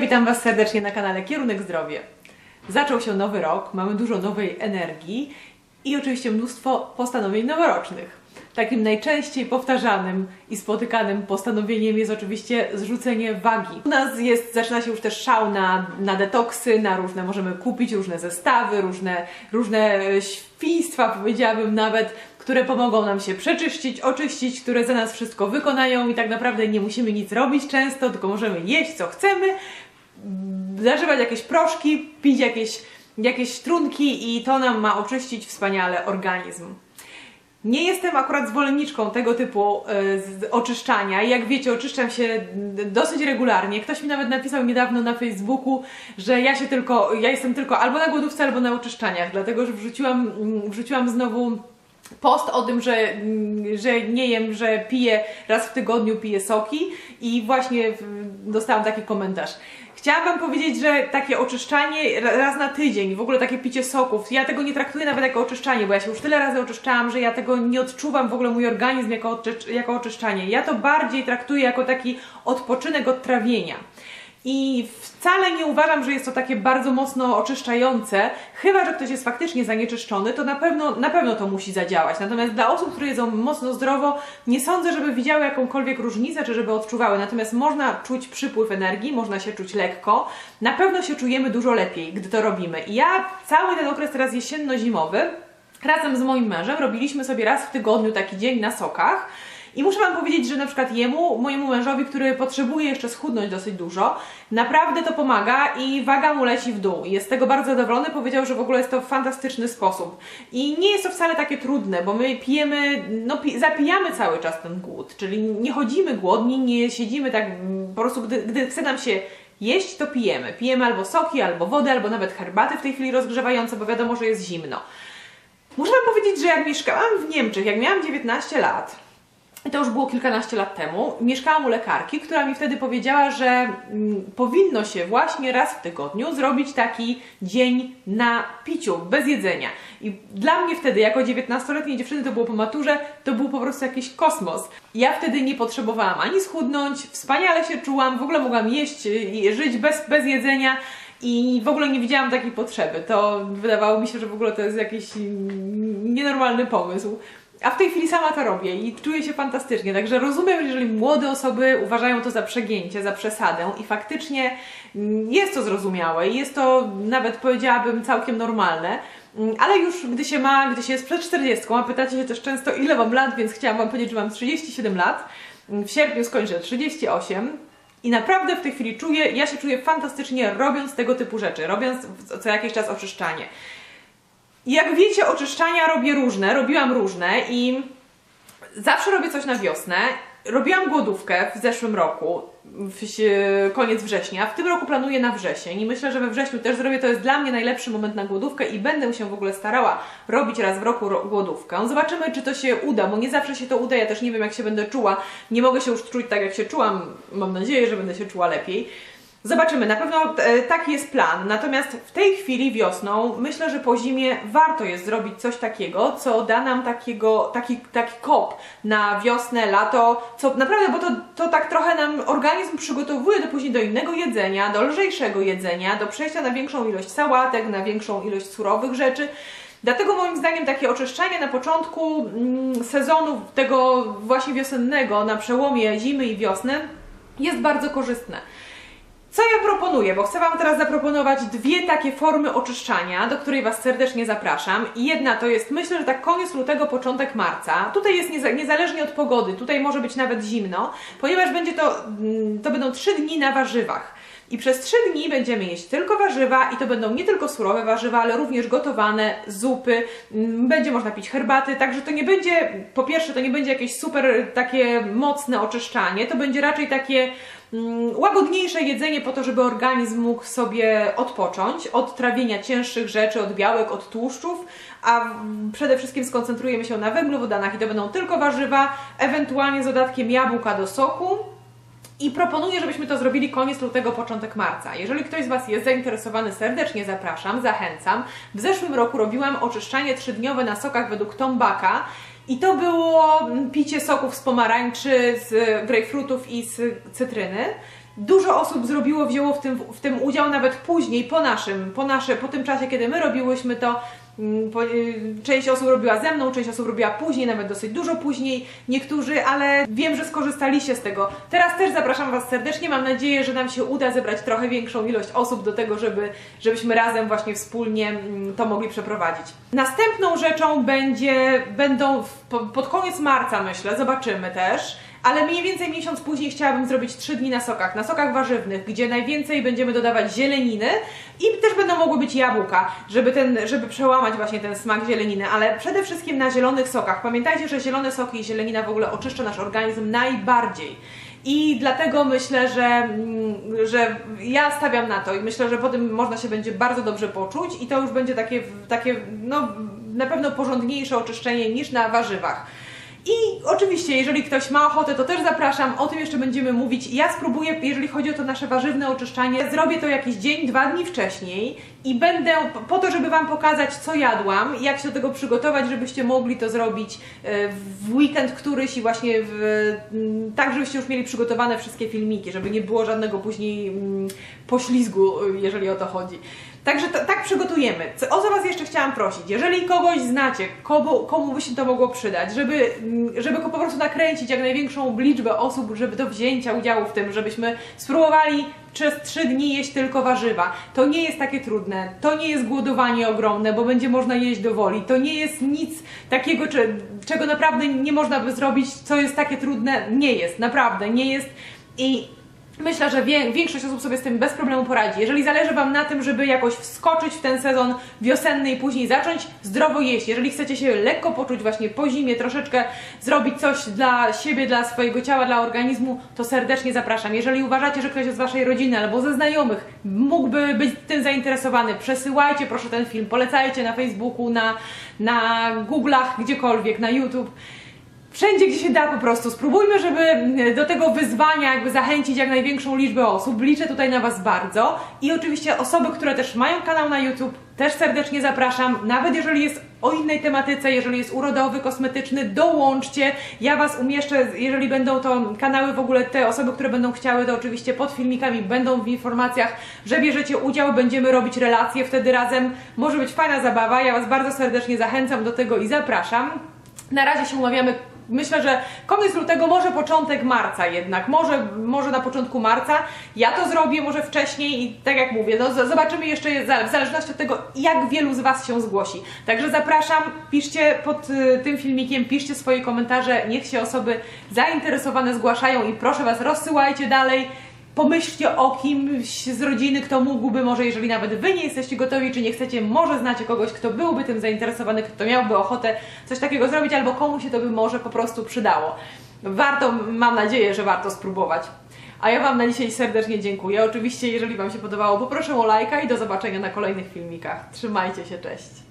Witam Was serdecznie na kanale Kierunek Zdrowie. Zaczął się nowy rok, mamy dużo nowej energii i oczywiście mnóstwo postanowień noworocznych. Takim najczęściej powtarzanym i spotykanym postanowieniem jest oczywiście zrzucenie wagi. U nas jest, zaczyna się już też szał na, na detoksy, na różne, możemy kupić różne zestawy, różne, różne świństwa, powiedziałabym nawet, które pomogą nam się przeczyścić, oczyścić, które za nas wszystko wykonają i tak naprawdę nie musimy nic robić często, tylko możemy jeść co chcemy, zażywać jakieś proszki, pić jakieś, jakieś trunki i to nam ma oczyścić wspaniale organizm. Nie jestem akurat zwolenniczką tego typu y, oczyszczania. Jak wiecie, oczyszczam się dosyć regularnie. Ktoś mi nawet napisał niedawno na Facebooku, że ja się tylko, ja jestem tylko albo na głodówce, albo na oczyszczaniach, dlatego że wrzuciłam, wrzuciłam znowu post o tym, że, że nie jem, że piję raz w tygodniu, piję soki i właśnie dostałam taki komentarz. Chciałam Wam powiedzieć, że takie oczyszczanie ra- raz na tydzień, w ogóle takie picie soków, ja tego nie traktuję nawet jako oczyszczanie, bo ja się już tyle razy oczyszczałam, że ja tego nie odczuwam w ogóle mój organizm jako, oczy- jako oczyszczanie. Ja to bardziej traktuję jako taki odpoczynek od trawienia. I wcale nie uważam, że jest to takie bardzo mocno oczyszczające, chyba że ktoś jest faktycznie zanieczyszczony, to na pewno, na pewno to musi zadziałać. Natomiast dla osób, które jedzą mocno zdrowo, nie sądzę, żeby widziały jakąkolwiek różnicę, czy żeby odczuwały. Natomiast można czuć przypływ energii, można się czuć lekko. Na pewno się czujemy dużo lepiej, gdy to robimy. I ja cały ten okres teraz jesienno-zimowy razem z moim mężem robiliśmy sobie raz w tygodniu taki dzień na sokach. I muszę Wam powiedzieć, że na przykład jemu, mojemu mężowi, który potrzebuje jeszcze schudnąć dosyć dużo, naprawdę to pomaga i waga mu leci w dół. Jest z tego bardzo zadowolony, powiedział, że w ogóle jest to fantastyczny sposób. I nie jest to wcale takie trudne, bo my pijemy, no pi- zapijamy cały czas ten głód, czyli nie chodzimy głodni, nie siedzimy tak, mm, po prostu gdy, gdy chce nam się jeść, to pijemy. Pijemy albo soki, albo wodę, albo nawet herbaty w tej chwili rozgrzewające, bo wiadomo, że jest zimno. Muszę Wam powiedzieć, że jak mieszkałam w Niemczech, jak miałam 19 lat, to już było kilkanaście lat temu, mieszkałam u lekarki, która mi wtedy powiedziała, że mm, powinno się właśnie raz w tygodniu zrobić taki dzień na piciu, bez jedzenia. I dla mnie wtedy, jako 19-letniej dziewczyny, to było po maturze, to był po prostu jakiś kosmos. Ja wtedy nie potrzebowałam ani schudnąć, wspaniale się czułam, w ogóle mogłam jeść i żyć bez, bez jedzenia. I w ogóle nie widziałam takiej potrzeby. To wydawało mi się, że w ogóle to jest jakiś mm, nienormalny pomysł. A w tej chwili sama to robię i czuję się fantastycznie. Także rozumiem, jeżeli młode osoby uważają to za przegięcie, za przesadę i faktycznie jest to zrozumiałe i jest to nawet powiedziałabym całkiem normalne. Mm, Ale już gdy się ma, gdy się jest przed 40, a pytacie się też często ile mam lat, więc chciałam Wam powiedzieć, że mam 37 lat. Mm, W sierpniu skończę 38. I naprawdę w tej chwili czuję, ja się czuję fantastycznie robiąc tego typu rzeczy, robiąc co jakiś czas oczyszczanie. Jak wiecie, oczyszczania robię różne, robiłam różne i zawsze robię coś na wiosnę. Robiłam głodówkę w zeszłym roku, w koniec września. W tym roku planuję na wrzesień i myślę, że we wrześniu też zrobię. To jest dla mnie najlepszy moment na głodówkę i będę się w ogóle starała robić raz w roku ro- głodówkę. Zobaczymy, czy to się uda, bo nie zawsze się to uda. Ja też nie wiem, jak się będę czuła. Nie mogę się już czuć tak, jak się czułam. Mam nadzieję, że będę się czuła lepiej. Zobaczymy, na pewno e, taki jest plan. Natomiast w tej chwili wiosną myślę, że po zimie warto jest zrobić coś takiego, co da nam takiego, taki, taki kop na wiosnę, lato, co naprawdę, bo to, to tak trochę nam organizm przygotowuje do później do innego jedzenia, do lżejszego jedzenia, do przejścia na większą ilość sałatek, na większą ilość surowych rzeczy. Dlatego moim zdaniem takie oczyszczanie na początku mm, sezonu tego właśnie wiosennego, na przełomie zimy i wiosny jest bardzo korzystne. Co ja proponuję? Bo chcę Wam teraz zaproponować dwie takie formy oczyszczania, do której Was serdecznie zapraszam. Jedna to jest, myślę, że tak koniec lutego, początek marca. Tutaj jest nieza, niezależnie od pogody, tutaj może być nawet zimno, ponieważ będzie to, mm, to będą trzy dni na warzywach. I przez trzy dni będziemy jeść tylko warzywa i to będą nie tylko surowe warzywa, ale również gotowane, zupy, mm, będzie można pić herbaty, także to nie będzie, po pierwsze to nie będzie jakieś super takie mocne oczyszczanie, to będzie raczej takie łagodniejsze jedzenie po to, żeby organizm mógł sobie odpocząć od trawienia cięższych rzeczy, od białek, od tłuszczów, a mm, przede wszystkim skoncentrujemy się na węglowodanach i to będą tylko warzywa, ewentualnie z dodatkiem jabłka do soku. I proponuję, żebyśmy to zrobili koniec lutego, początek marca. Jeżeli ktoś z Was jest zainteresowany, serdecznie zapraszam, zachęcam. W zeszłym roku robiłam oczyszczanie trzydniowe na sokach według Tom Backa i to było mm, picie soków z pomarańczy, z grejpfrutów i z cytryny. Dużo osób zrobiło, wzięło w tym, w tym udział nawet później, po naszym, po, nasze, po tym czasie, kiedy my robiłyśmy to. mm, Po, y, część osób robiła ze mną, część osób robiła później, nawet dosyć dużo później, niektórzy, ale wiem, że skorzystaliście z tego. Teraz też zapraszam Was serdecznie. Mam nadzieję, że nam się uda zebrać trochę większą ilość osób do tego, żeby, żebyśmy razem właśnie wspólnie mm, to mogli przeprowadzić. Następną rzeczą będzie, będą w, po, pod koniec marca, myślę, zobaczymy też ale mniej więcej miesiąc później chciałabym zrobić 3 dni na sokach, na sokach warzywnych, gdzie najwięcej będziemy dodawać zieleniny i też będą mogły być jabłka, żeby, ten, żeby przełamać właśnie ten smak zieleniny, ale przede wszystkim na zielonych sokach. Pamiętajcie, że zielone soki i zielenina w ogóle oczyszcza nasz organizm najbardziej. I dlatego myślę, że, mm, że ja stawiam na to i myślę, że po można się będzie bardzo dobrze poczuć i to już będzie takie, takie no, na pewno porządniejsze oczyszczenie niż na warzywach. I oczywiście, jeżeli ktoś ma ochotę, to też zapraszam. O tym jeszcze będziemy mówić. Ja spróbuję, jeżeli chodzi o to nasze warzywne oczyszczanie, zrobię to jakiś dzień, dwa dni wcześniej i będę po to, żeby Wam pokazać, co jadłam, jak się do tego przygotować, żebyście mogli to zrobić e, w weekend któryś i właśnie w, m, tak, żebyście już mieli przygotowane wszystkie filmiki, żeby nie było żadnego później mm, poślizgu, e, jeżeli o to chodzi. Także tak przygotujemy. Co, o co Was jeszcze chciałam prosić? Jeżeli kogoś znacie, komu, komu by się to mogło przydać, żeby, mm, żeby go po prostu nakręcić jak największą liczbę osób, żeby do wzięcia udziału w tym, żebyśmy spróbowali przez trzy dni jeść tylko warzywa. To nie jest takie trudne, to nie jest głodowanie ogromne, bo będzie można jeść do woli. To nie jest nic takiego, czego naprawdę nie można by zrobić, co jest takie trudne. Nie jest, naprawdę nie jest. I Myślę, że większość osób sobie z tym bez problemu poradzi. Jeżeli zależy Wam na tym, żeby jakoś wskoczyć w ten sezon wiosenny i później zacząć zdrowo jeść, jeżeli chcecie się lekko poczuć właśnie po zimie, troszeczkę zrobić coś dla siebie, dla swojego ciała, dla organizmu, to serdecznie zapraszam. Jeżeli uważacie, że ktoś z Waszej rodziny albo ze znajomych mógłby być tym zainteresowany, przesyłajcie proszę ten film, polecajcie na Facebooku, na, na Google'ach, gdziekolwiek, na YouTube wszędzie, gdzie się da po prostu. Spróbujmy, żeby do tego wyzwania jakby zachęcić jak największą liczbę osób. Liczę tutaj na Was bardzo. I oczywiście osoby, które też mają kanał na YouTube, też serdecznie zapraszam. Nawet jeżeli jest o innej tematyce, jeżeli jest urodowy, kosmetyczny, dołączcie. Ja Was umieszczę, jeżeli będą to kanały w ogóle, te osoby, które będą chciały, to oczywiście pod filmikami będą w informacjach, że bierzecie udział, będziemy robić relacje wtedy razem. Może być fajna zabawa. Ja Was bardzo serdecznie zachęcam do tego i zapraszam. Na razie się umawiamy Myślę, że koniec lutego, może początek marca jednak, może, może na początku marca. Ja to zrobię może wcześniej i tak jak mówię, no zobaczymy jeszcze w zależności od tego, jak wielu z Was się zgłosi. Także zapraszam, piszcie pod y, tym filmikiem, piszcie swoje komentarze, niech się osoby zainteresowane zgłaszają i proszę Was, rozsyłajcie dalej. Pomyślcie o kimś z rodziny, kto mógłby, może jeżeli nawet Wy nie jesteście gotowi, czy nie chcecie, może znacie kogoś, kto byłby tym zainteresowany, kto miałby ochotę coś takiego zrobić, albo komu się to by może po prostu przydało. Warto, mam nadzieję, że warto spróbować. A ja Wam na dzisiaj serdecznie dziękuję. Oczywiście, jeżeli Wam się podobało, poproszę o lajka i do zobaczenia na kolejnych filmikach. Trzymajcie się, cześć!